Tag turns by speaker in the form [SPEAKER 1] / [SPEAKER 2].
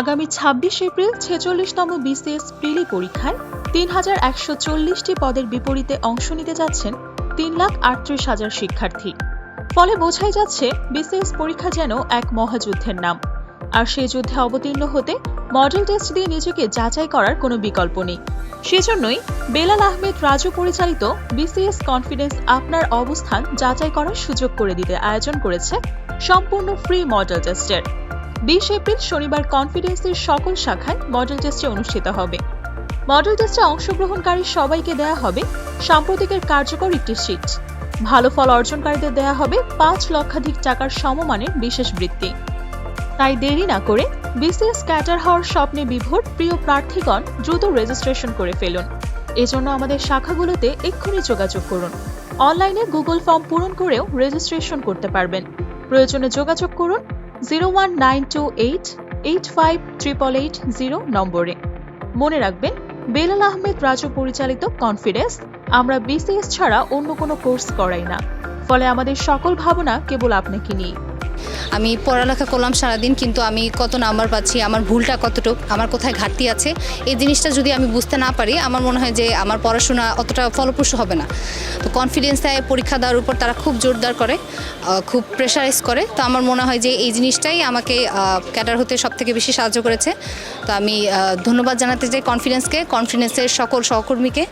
[SPEAKER 1] আগামী ছাব্বিশ April ছেচল্লিশতম BCS প্রিলি পরীক্ষায় তিন হাজার একশো চল্লিশটি পদের বিপরীতে অংশ নিতে যাচ্ছেন তিন লাখ আটত্রিশ হাজার শিক্ষার্থী। ফলে বোঝাই যাচ্ছে বিসিএস পরীক্ষা যেন এক মহাযুদ্ধের নাম। আর সেই যুদ্ধে অবতীর্ণ হতে মডেল টেস্ট দিয়ে নিজেকে যাচাই করার কোনো বিকল্প নেই। সেজন্যই বেলাল আহমেদ রাজু পরিচালিত বিসিএস কনফিডেন্স আপনার অবস্থান যাচাই করার সুযোগ করে দিতে আয়োজন করেছে সম্পূর্ণ ফ্রি মডেল টেস্টের। বিশ এপ্রিল শনিবার কনফিডেন্সের সকল শাখায় মডেল টেস্টে অনুষ্ঠিত হবে। মডেল টেস্টে অংশগ্রহণকারী সবাইকে দেয়া হবে সাম্প্রতিকের কার্যকর একটি শীট। ভালো ফল অর্জনকারীদের দেয়া হবে পাঁচ লক্ষাধিক টাকার সমমানের বিশেষ বৃত্তি। তাই দেরি না করে বিসিএস ক্যাটার হওয়ার স্বপ্নে বিভোর প্রিয় প্রার্থীগণ দ্রুত রেজিস্ট্রেশন করে ফেলুন। এজন্য আমাদের শাখাগুলোতে এক্ষুনি যোগাযোগ করুন। অনলাইনে গুগল ফর্ম পূরণ করেও রেজিস্ট্রেশন করতে পারবেন। প্রয়োজনে যোগাযোগ করুন zero one nine two eight eight five triple eight zero নম্বরে। মনে রাখবেন, বেলাল আহমেদ রাজু পরিচালিত কনফিডেন্স আমরা বিসিএস ছাড়া অন্য কোনো কোর্স করাই না। ফলে আমাদের সকল ভাবনা কেবল আপনাকে নিয়ে
[SPEAKER 2] আমি পড়ালেখা করলাম সারাদিন, কিন্তু আমি কত নাম্বার পাচ্ছি, আমার ভুলটা কতটুক, আমার কোথায় ঘাটতি আছে, এই জিনিসটা যদি আমি বুঝতে না পারি, আমার মনে হয় যে আমার পড়াশোনা অতটা ফলপ্রসূ হবে না। তো কনফিডেন্স দেয়, পরীক্ষা দেওয়ার উপর তারা খুব জোরদার করে খুব প্রেশারাইজ করে। তো আমার মনে হয় যে এই জিনিসটাই আমাকে ক্যাডার হতে সব থেকে বেশি সাহায্য করেছে। তো আমি ধন্যবাদ জানাতে চাই কনফিডেন্সকে কনফিডেন্সের সকল সহকর্মীকে।